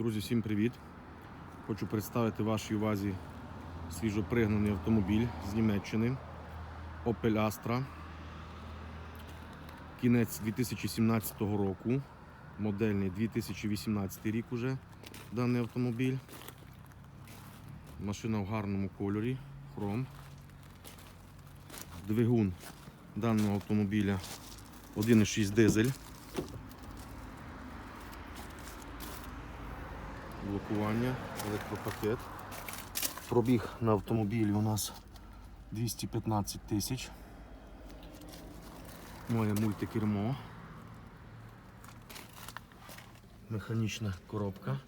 Друзі, всім привіт! Хочу представити вашій увазі свіжопригнаний автомобіль з Німеччини Opel Astra. Кінець 2017 року. Модельний 2018 рік уже даний автомобіль. Машина в гарному кольорі, хром. Двигун даного автомобіля 1,6 дизель. Блокування, електропакет. Пробіг на автомобілі у нас 215 тисяч. Моє мультикермо. Механічна коробка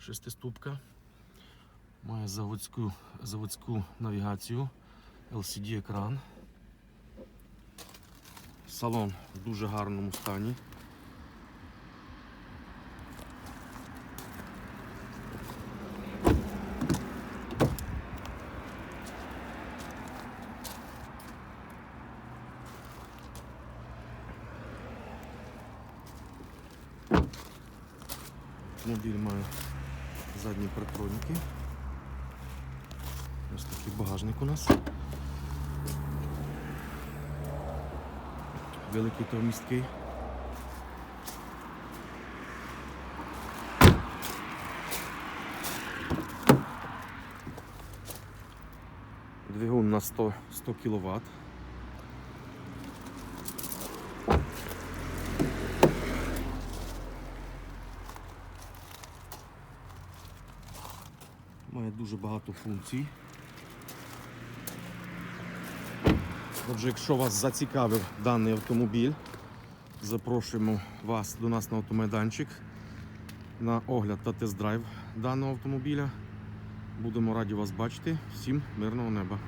шестиступка. Має заводську, заводську навігацію, LCD екран. Салон в дуже гарному стані. Автомобіль має задні притроніки. Ось такий багажник у нас. Великий та вмісткий. Двигун на 100, 100 кВт. Має дуже багато функцій. Отже, якщо вас зацікавив даний автомобіль, запрошуємо вас до нас на автомайданчик на огляд та тест-драйв даного автомобіля. Будемо раді вас бачити. Всім мирного неба!